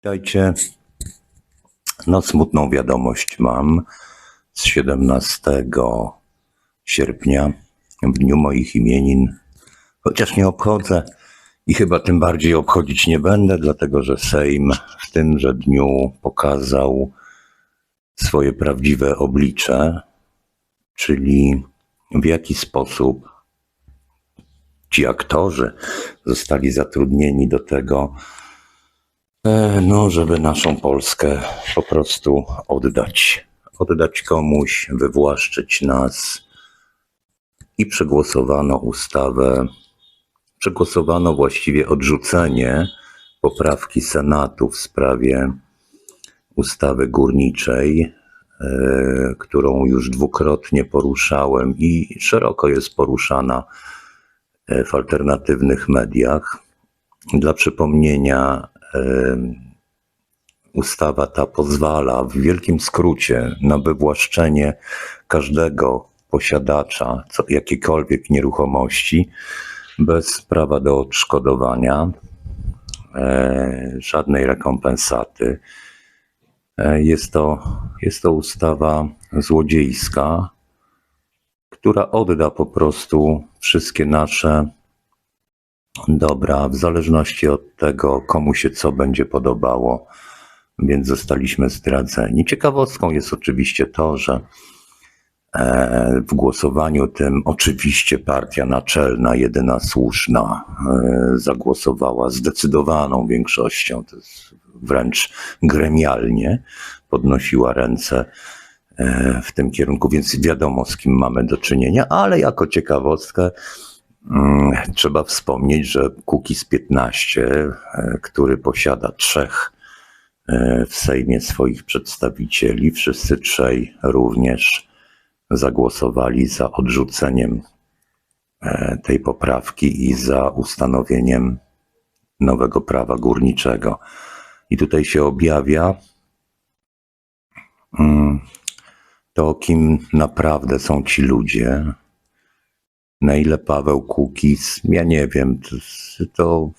Witajcie. No, smutną wiadomość mam z 17 sierpnia, w dniu moich imienin. Chociaż nie obchodzę i chyba tym bardziej obchodzić nie będę, dlatego że Sejm w tymże dniu pokazał swoje prawdziwe oblicze, czyli w jaki sposób ci aktorzy zostali zatrudnieni do tego, No, żeby naszą Polskę po prostu oddać. Oddać komuś, wywłaszczyć nas. I przegłosowano ustawę, przegłosowano właściwie odrzucenie poprawki Senatu w sprawie ustawy górniczej, e, którą już dwukrotnie poruszałem i szeroko jest poruszana e, w alternatywnych mediach. Dla przypomnienia, ustawa ta pozwala w wielkim skrócie na wywłaszczenie każdego posiadacza jakiejkolwiek nieruchomości bez prawa do odszkodowania, e, żadnej rekompensaty. E, jest, to, jest to ustawa złodziejska, która odda po prostu wszystkie nasze dobra, w zależności od tego, komu się co będzie podobało, więc zostaliśmy zdradzeni. Ciekawostką jest oczywiście to, że e, w głosowaniu tym oczywiście partia naczelna, jedyna słuszna, e, zagłosowała zdecydowaną większością, to jest wręcz gremialnie podnosiła ręce e, w tym kierunku, więc wiadomo z kim mamy do czynienia, ale jako ciekawostkę Trzeba wspomnieć, że Kukiz 15, e, który posiada trzech e, w Sejmie swoich przedstawicieli, wszyscy trzej również zagłosowali za odrzuceniem e, tej poprawki i za ustanowieniem nowego prawa górniczego. I tutaj się objawia mm, to, kim naprawdę są ci ludzie, na ile Paweł Kukiz, ja nie wiem, to, to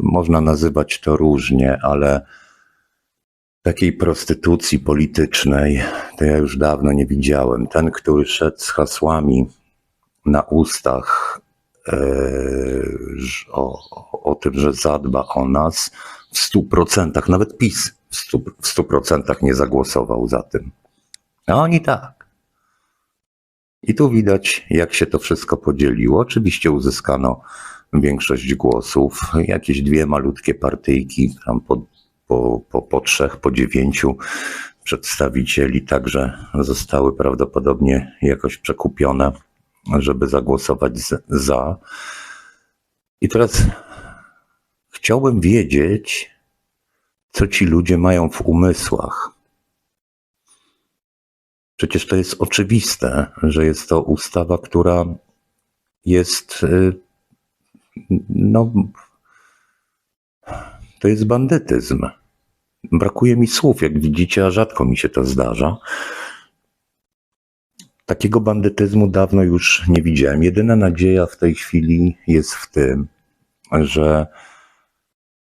można nazywać to różnie, ale takiej prostytucji politycznej to ja już dawno nie widziałem. Ten, który szedł z hasłami na ustach e, o, o tym, że zadba o nas w stu procentach, nawet PiS w stu, w stu procentach nie zagłosował za tym. A oni tak. I tu widać, jak się to wszystko podzieliło. Oczywiście uzyskano większość głosów, jakieś dwie malutkie partyjki, tam po, po, po, po trzech, po dziewięciu przedstawicieli także zostały prawdopodobnie jakoś przekupione, żeby zagłosować z, za. I teraz chciałbym wiedzieć, co ci ludzie mają w umysłach. Przecież to jest oczywiste, że jest to ustawa, która jest. y, No, to jest bandytyzm. Brakuje mi słów, jak widzicie, a rzadko mi się to zdarza. Takiego bandytyzmu dawno już nie widziałem. Jedyna nadzieja w tej chwili jest w tym, że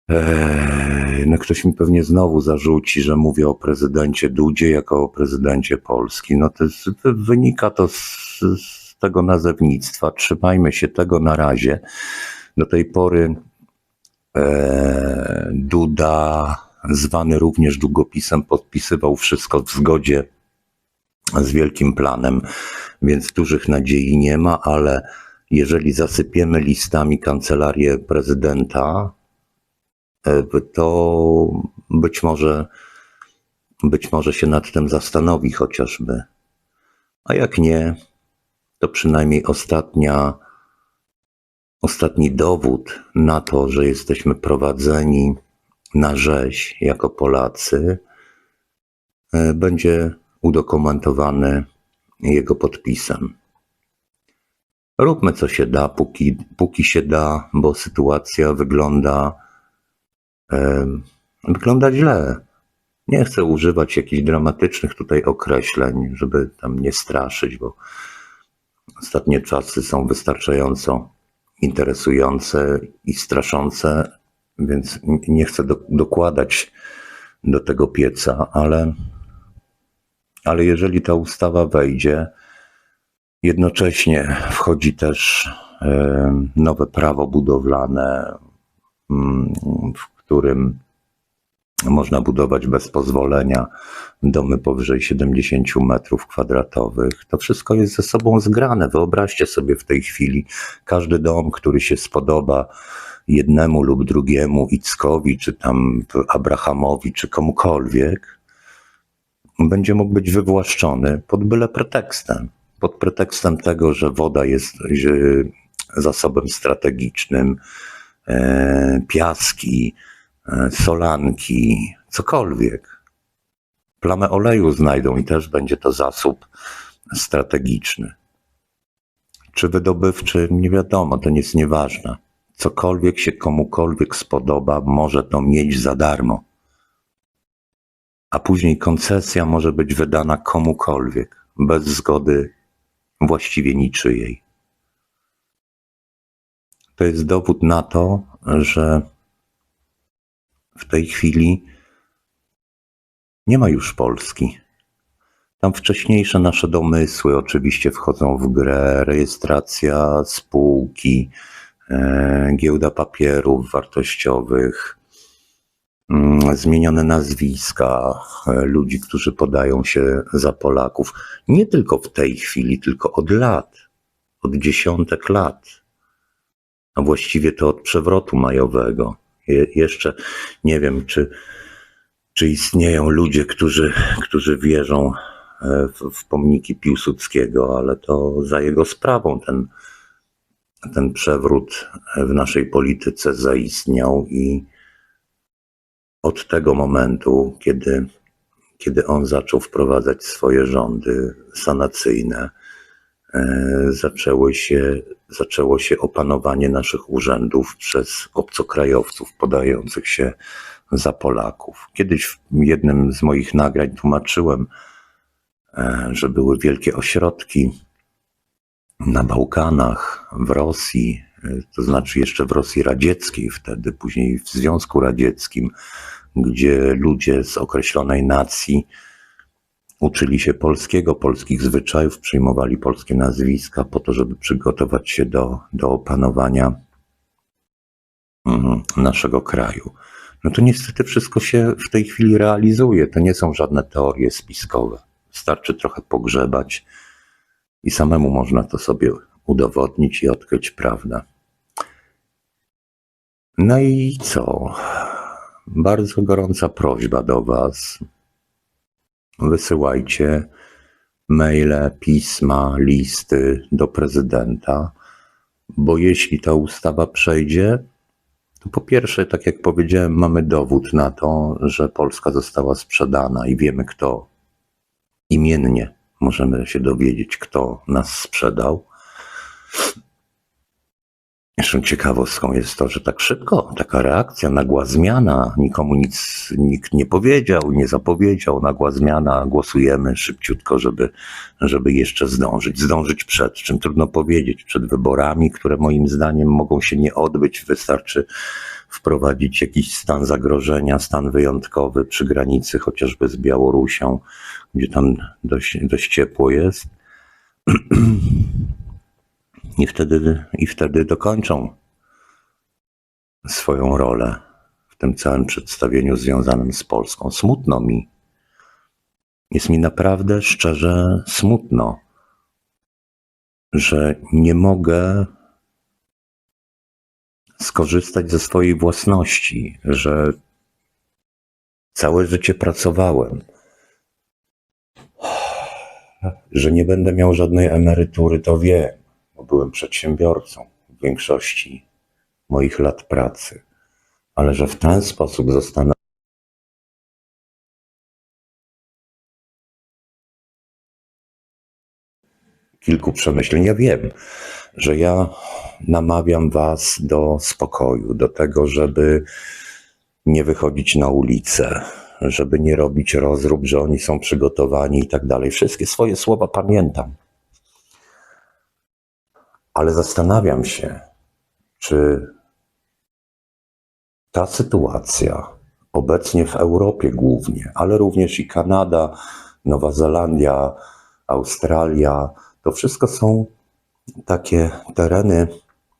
Eee, no ktoś mi pewnie znowu zarzuci, że mówię o prezydencie Dudzie jako o prezydencie Polski. No to jest, wynika to z, z tego nazewnictwa. Trzymajmy się tego na razie. Do tej pory e, Duda, zwany również długopisem, podpisywał wszystko w zgodzie z wielkim planem, więc dużych nadziei nie ma, ale jeżeli zasypiemy listami kancelarię prezydenta, to być może, być może się nad tym zastanowi chociażby. A jak nie, to przynajmniej ostatnia, ostatni dowód na to, że jesteśmy prowadzeni na rzeź jako Polacy, e, będzie udokumentowany jego podpisem. Róbmy co się da, póki, póki się da, bo sytuacja wygląda, wygląda źle. Nie chcę używać jakichś dramatycznych tutaj określeń, żeby tam nie straszyć, bo ostatnie czasy są wystarczająco interesujące i straszące, więc nie chcę do, dokładać do tego pieca, ale, ale jeżeli ta ustawa wejdzie, jednocześnie wchodzi też nowe prawo budowlane, mm, którym można budować bez pozwolenia domy powyżej 70 metrów kwadratowych. To wszystko jest ze sobą zgrane. Wyobraźcie sobie w tej chwili każdy dom, który się spodoba jednemu lub drugiemu Ickowi, czy tam Abrahamowi, czy komukolwiek, będzie mógł być wywłaszczony pod byle pretekstem. Pod pretekstem tego, że woda jest zasobem strategicznym, e, piaski, solanki, cokolwiek. Plamę oleju znajdą i też będzie to zasób strategiczny. Czy wydobywczy, nie wiadomo, to jest nieważne. Cokolwiek się komukolwiek spodoba, może to mieć za darmo. A później koncesja może być wydana komukolwiek, bez zgody właściwie niczyjej. To jest dowód na to, że w tej chwili nie ma już Polski. Tam wcześniejsze nasze domysły oczywiście wchodzą w grę, rejestracja spółki, e, giełda papierów wartościowych, mm, zmienione nazwiska e, ludzi, którzy podają się za Polaków. Nie tylko w tej chwili, tylko od lat, od dziesiątek lat. A właściwie to od przewrotu majowego. Je, jeszcze nie wiem, czy, czy istnieją ludzie, którzy, którzy wierzą e, w, w pomniki Piłsudskiego, ale to za jego sprawą ten, ten przewrót w naszej polityce zaistniał i od tego momentu, kiedy, kiedy on zaczął wprowadzać swoje rządy sanacyjne, e, zaczęło się, zaczęło się opanowanie naszych urzędów przez obcokrajowców podających się za Polaków. Kiedyś w jednym z moich nagrań tłumaczyłem, e, że były wielkie ośrodki na Bałkanach, w Rosji, e, to znaczy jeszcze w Rosji radzieckiej wtedy, później w Związku Radzieckim, gdzie ludzie z określonej nacji uczyli się polskiego, polskich zwyczajów, przyjmowali polskie nazwiska po to, żeby przygotować się do, do opanowania mm, naszego kraju. No to niestety wszystko się w tej chwili realizuje. To nie są żadne teorie spiskowe. Wystarczy trochę pogrzebać i samemu można to sobie udowodnić i odkryć prawdę. No i co? Bardzo gorąca prośba do Was. Wysyłajcie maile, pisma, listy do prezydenta, bo jeśli ta ustawa przejdzie, to po pierwsze, tak jak powiedziałem, mamy dowód na to, że Polska została sprzedana i wiemy kto imiennie możemy się dowiedzieć, kto nas sprzedał. Jeszcze ciekawostką jest to, że tak szybko, taka reakcja, nagła zmiana, nikomu nic nikt nie powiedział, nie zapowiedział, nagła zmiana, głosujemy szybciutko, żeby, żeby jeszcze zdążyć. Zdążyć przed czym trudno powiedzieć, przed wyborami, które moim zdaniem mogą się nie odbyć. Wystarczy wprowadzić jakiś stan zagrożenia, stan wyjątkowy przy granicy, chociażby z Białorusią, gdzie tam dość, dość ciepło jest. I wtedy, I wtedy dokończą swoją rolę w tym całym przedstawieniu związanym z Polską. Smutno mi. Jest mi naprawdę szczerze smutno, że nie mogę skorzystać ze swojej własności, że całe życie pracowałem, że nie będę miał żadnej emerytury, to wiem byłem przedsiębiorcą w większości moich lat pracy, ale że w ten sposób zostanę kilku przemyśleń. Ja wiem, że ja namawiam Was do spokoju, do tego, żeby nie wychodzić na ulicę, żeby nie robić rozrób, że oni są przygotowani i tak dalej. Wszystkie swoje słowa pamiętam. Ale zastanawiam się, czy ta sytuacja obecnie w Europie głównie, ale również i Kanada, Nowa Zelandia, Australia. To wszystko są takie tereny,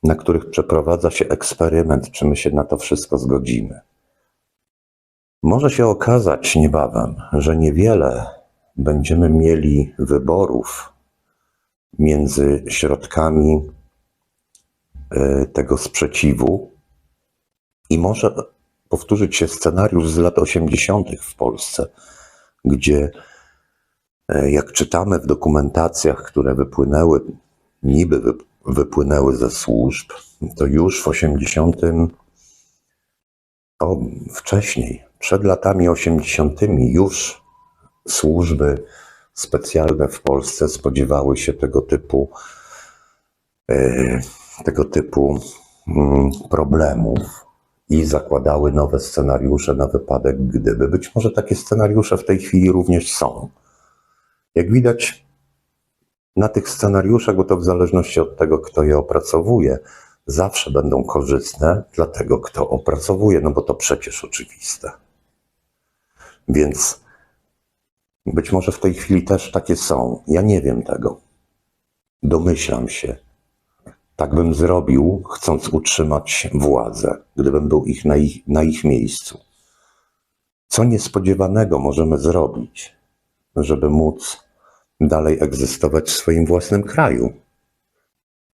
na których przeprowadza się eksperyment, czy my się na to wszystko zgodzimy. Może się okazać niebawem, że niewiele będziemy mieli wyborów między środkami e, tego sprzeciwu i może powtórzyć się scenariusz z lat 80. w Polsce, gdzie e, jak czytamy w dokumentacjach, które wypłynęły, niby wy- wypłynęły ze służb, to już w 80. O, wcześniej, przed latami 80. już służby specjalne w Polsce spodziewały się tego typu, e, tego typu mm, problemów i zakładały nowe scenariusze na wypadek, gdyby. Być może takie scenariusze w tej chwili również są. Jak widać, na tych scenariuszach, bo to w zależności od tego, kto je opracowuje, zawsze będą korzystne dla tego, kto opracowuje, no bo to przecież oczywiste. Więc być może w tej chwili też takie są. Ja nie wiem tego. Domyślam się. Tak bym zrobił, chcąc utrzymać władzę, gdybym był ich na, ich na ich miejscu. Co niespodziewanego możemy zrobić, żeby móc dalej egzystować w swoim własnym kraju?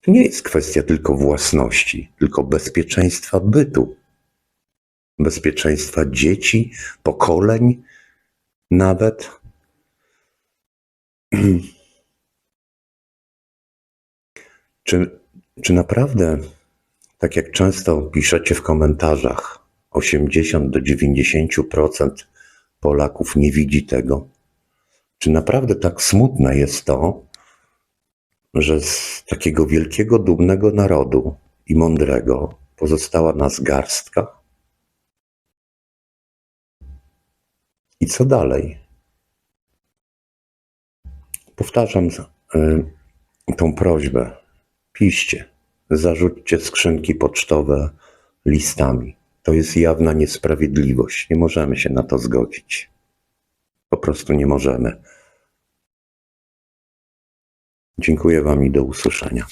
To nie jest kwestia tylko własności, tylko bezpieczeństwa bytu, bezpieczeństwa dzieci, pokoleń, nawet. Czy, czy naprawdę, tak jak często piszecie w komentarzach, 80 do 90% Polaków nie widzi tego? Czy naprawdę tak smutne jest to, że z takiego wielkiego, dumnego narodu i mądrego pozostała nas garstka? I co dalej? Powtarzam y, tą prośbę. Piszcie, zarzućcie skrzynki pocztowe listami. To jest jawna niesprawiedliwość. Nie możemy się na to zgodzić. Po prostu nie możemy. Dziękuję Wam i do usłyszenia.